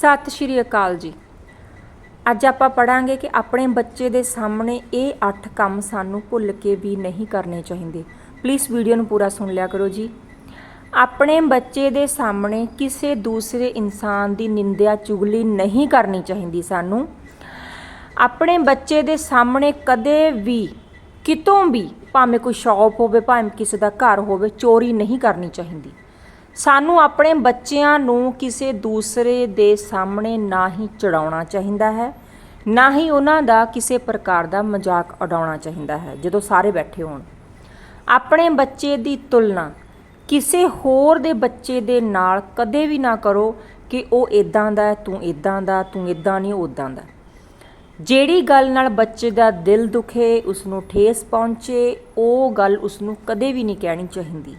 ਸਤਿ ਸ਼੍ਰੀ ਅਕਾਲ ਜੀ। ਅੱਜ ਆਪਾਂ ਪੜਾਂਗੇ ਕਿ ਆਪਣੇ ਬੱਚੇ ਦੇ ਸਾਹਮਣੇ ਇਹ 8 ਕੰਮ ਸਾਨੂੰ ਭੁੱਲ ਕੇ ਵੀ ਨਹੀਂ ਕਰਨੇ ਚਾਹੀਦੇ। ਪਲੀਜ਼ ਵੀਡੀਓ ਨੂੰ ਪੂਰਾ ਸੁਣ ਲਿਆ ਕਰੋ ਜੀ। ਆਪਣੇ ਬੱਚੇ ਦੇ ਸਾਹਮਣੇ ਕਿਸੇ ਦੂਸਰੇ ਇਨਸਾਨ ਦੀ ਨਿੰਦਿਆ ਚੁਗਲੀ ਨਹੀਂ ਕਰਨੀ ਚਾਹੀਦੀ ਸਾਨੂੰ। ਆਪਣੇ ਬੱਚੇ ਦੇ ਸਾਹਮਣੇ ਕਦੇ ਵੀ, ਕਿਤੋਂ ਵੀ, ਭਾਵੇਂ ਕੋਈ ਸ਼ੌਪ ਹੋਵੇ, ਭਾਵੇਂ ਕਿਸੇ ਦਾ ਘਰ ਹੋਵੇ, ਚੋਰੀ ਨਹੀਂ ਕਰਨੀ ਚਾਹੀਦੀ। ਸਾਨੂੰ ਆਪਣੇ ਬੱਚਿਆਂ ਨੂੰ ਕਿਸੇ ਦੂਸਰੇ ਦੇ ਸਾਹਮਣੇ ਨਾ ਹੀ ਚੜਾਉਣਾ ਚਾਹੀਦਾ ਹੈ, ਨਾ ਹੀ ਉਹਨਾਂ ਦਾ ਕਿਸੇ ਪ੍ਰਕਾਰ ਦਾ ਮਜ਼ਾਕ ਉਡਾਉਣਾ ਚਾਹੀਦਾ ਹੈ, ਜਦੋਂ ਸਾਰੇ ਬੈਠੇ ਹੋਣ। ਆਪਣੇ ਬੱਚੇ ਦੀ ਤੁਲਨਾ ਕਿਸੇ ਹੋਰ ਦੇ ਬੱਚੇ ਦੇ ਨਾਲ ਕਦੇ ਵੀ ਨਾ ਕਰੋ ਕਿ ਉਹ ਇਦਾਂ ਦਾ ਤੂੰ ਇਦਾਂ ਦਾ, ਤੂੰ ਇਦਾਂ ਨਹੀਂ, ਉਹ ਉਦਾਂ ਦਾ। ਜਿਹੜੀ ਗੱਲ ਨਾਲ ਬੱਚੇ ਦਾ ਦਿਲ ਦੁਖੇ ਉਸ ਨੂੰ ਠੇਸ ਪਹੁੰਚੇ, ਉਹ ਗੱਲ ਉਸ ਨੂੰ ਕਦੇ ਵੀ ਨਹੀਂ ਕਹਿਣੀ ਚਾਹੀਦੀ।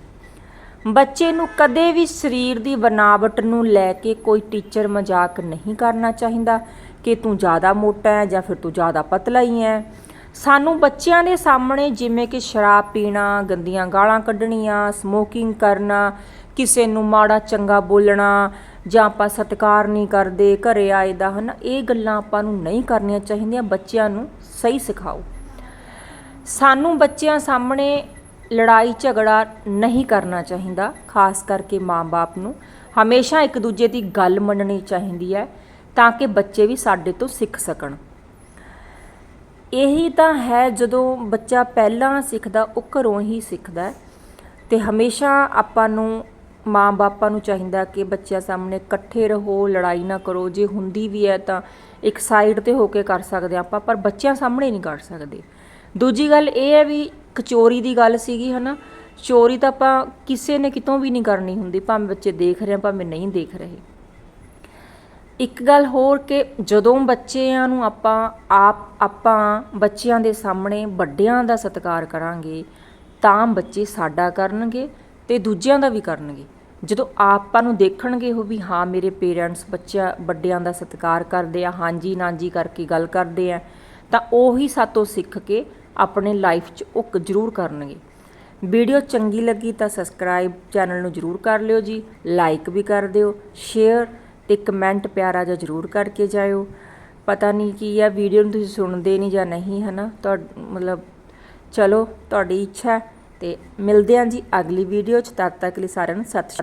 ਬੱਚੇ ਨੂੰ ਕਦੇ ਵੀ ਸਰੀਰ ਦੀ ਬਨਾਵਟ ਨੂੰ ਲੈ ਕੇ ਕੋਈ ਟੀਚਰ ਮਜ਼ਾਕ ਨਹੀਂ ਕਰਨਾ ਚਾਹੀਦਾ ਕਿ ਤੂੰ ਜ਼ਿਆਦਾ ਮੋਟਾ ਹੈ ਜਾਂ ਫਿਰ ਤੂੰ ਜ਼ਿਆਦਾ ਪਤਲਾ ਹੀ ਹੈ। ਸਾਨੂੰ ਬੱਚਿਆਂ ਦੇ ਸਾਹਮਣੇ ਜਿਵੇਂ ਕਿ ਸ਼ਰਾਬ ਪੀਣਾ, ਗੰਦੀਆਂ ਗਾਲਾਂ ਕੱਢਣੀਆਂ ਸਮੋਕਿੰਗ ਕਰਨਾ, ਕਿਸੇ ਨੂੰ ਮਾੜਾ ਚੰਗਾ ਬੋਲਣਾ ਜਾਂ ਆਪਾਂ ਸਤਿਕਾਰ ਨਹੀਂ ਕਰਦੇ, ਘਰੇ ਆਏ ਦਾ ਹਨ, ਇਹ ਗੱਲਾਂ ਆਪਾਂ ਨੂੰ ਨਹੀਂ ਕਰਨੀਆਂ ਚਾਹੀਦੀਆਂ, ਬੱਚਿਆਂ ਨੂੰ ਸਹੀ ਸਿਖਾਓ। ਸਾਨੂੰ ਬੱਚਿਆਂ ਸਾਹਮਣੇ ਲੜਾਈ ਝਗੜਾ ਨਹੀਂ ਕਰਨਾ ਚਾਹੀਦਾ, ਖਾਸ ਕਰਕੇ ਮਾਂ-ਬਾਪ ਨੂੰ। ਹਮੇਸ਼ਾ ਇੱਕ ਦੂਜੇ ਦੀ ਗੱਲ ਮੰਨਣੀ ਚਾਹੀਦੀ ਹੈ ਤਾਂ ਕਿ ਬੱਚੇ ਵੀ ਸਾਡੇ ਤੋਂ ਸਿੱਖ ਸਕਣ। ਇਹੀ ਤਾਂ ਹੈ ਜਦੋਂ ਬੱਚਾ ਪਹਿਲਾਂ ਸਿੱਖਦਾ, ਉਹ ਘਰੋਂ ਹੀ ਸਿੱਖਦਾ ਹੈ। ਤੇ ਹਮੇਸ਼ਾ ਆਪਾਂ ਨੂੰ ਮਾਂ-ਬਾਪਾਂ ਨੂੰ ਚਾਹੀਦਾ ਕਿ ਬੱਚਿਆਂ ਸਾਹਮਣੇ ਇਕੱਠੇ ਰਹੋ, ਲੜਾਈ ਨਾ ਕਰੋ। ਜੇ ਹੁੰਦੀ ਵੀ ਹੈ ਤਾਂ ਇੱਕ ਸਾਈਡ ਤੇ ਹੋ ਕੇ ਕਰ ਸਕਦੇ ਆਪਾਂ, ਪਰ ਬੱਚਿਆਂ ਸਾਹਮਣੇ ਨਹੀਂ ਕਰ ਸਕਦੇ। ਦੂਜੀ ਗੱਲ ਇਹ ਹੈ ਵੀ ਕਚੋਰੀ ਦੀ ਗੱਲ ਸੀਗੀ, ਹਨਾ? ਚੋਰੀ ਤਾਂ ਆਪਾਂ ਕਿਸੇ ਨੇ ਕਿਤੋਂ ਵੀ ਨਹੀਂ ਕਰਨੀ ਹੁੰਦੀ, ਭਾਵੇਂ ਬੱਚੇ ਦੇਖ ਰਹੇ ਆ, ਭਾਵੇਂ ਨਹੀਂ ਦੇਖ ਰਹੇ। ਇੱਕ ਗੱਲ ਹੋਰ ਕਿ ਜਦੋਂ ਬੱਚਿਆਂ ਨੂੰ ਆਪਾਂ, ਆਪ, ਆਪਾਂ ਬੱਚਿਆਂ ਦੇ ਸਾਹਮਣੇ ਵੱਡਿਆਂ ਦਾ ਸਤਿਕਾਰ ਕਰਾਂਗੇ, ਤਾਂ ਬੱਚੇ ਸਾਡਾ ਕਰਨਗੇ ਤੇ ਦੂਜਿਆਂ ਦਾ ਵੀ ਕਰਨਗੇ। ਜਦੋਂ ਆਪਾਂ ਨੂੰ ਦੇਖਣਗੇ ਉਹ ਵੀ, ਹਾਂ, ਮੇਰੇ ਪੇਰੈਂਟਸ ਬੱਚਿਆਂ, ਵੱਡਿਆਂ ਦਾ ਸਤਿਕਾਰ ਕਰਦੇ ਆ, ਹਾਂਜੀ, ਨਾਂਜੀ ਕਰਕੇ ਗੱਲ ਕਰਦੇ ਆ, ਤਾਂ ਉਹੀ ਸਾਤੋਂ ਸਿੱਖ ਕੇ ਆਪਣੇ ਲਾਈਫ 'ਚ ਉਹ ਜ਼ਰੂਰ ਕਰਨਗੇ। ਵੀਡੀਓ ਚੰਗੀ ਲੱਗੀ ਤਾਂ ਸਬਸਕ੍ਰਾਈਬ ਚੈਨਲ ਨੂੰ ਜ਼ਰੂਰ ਕਰ ਲਿਓ ਜੀ। ਲਾਈਕ ਵੀ ਕਰ ਦਿਓ ਸ਼ੇਅਰ ਤੇ ਕਮੈਂਟ ਪਿਆਰਾ ਜਿਹਾ ਜ਼ਰੂਰ ਕਰਕੇ ਜਾਇਓ। ਪਤਾ ਨਹੀਂ ਕੀ ਆ, ਵੀਡੀਓ ਨੂੰ ਤੁਸੀਂ ਸੁਣਦੇ ਨਹੀਂ ਜਾਂ ਨਹੀਂ, ਹਨਾ? ਤੁਹਾ ਮਤਲਬ ਚਲੋ, ਤੁਹਾਡੀ ਇੱਛਾ ਹੈ ਤੇ ਮਿਲਦੇ ਹਾਂ ਜੀ ਅਗਲੀ ਵੀਡੀਓ 'ਚ। ਤਦ ਤੱਕ ਲਈ ਸਾਰਿਆਂ ਨੂੰ ਸਤਿ ਸ਼੍ਰੀ ਅਕਾਲ।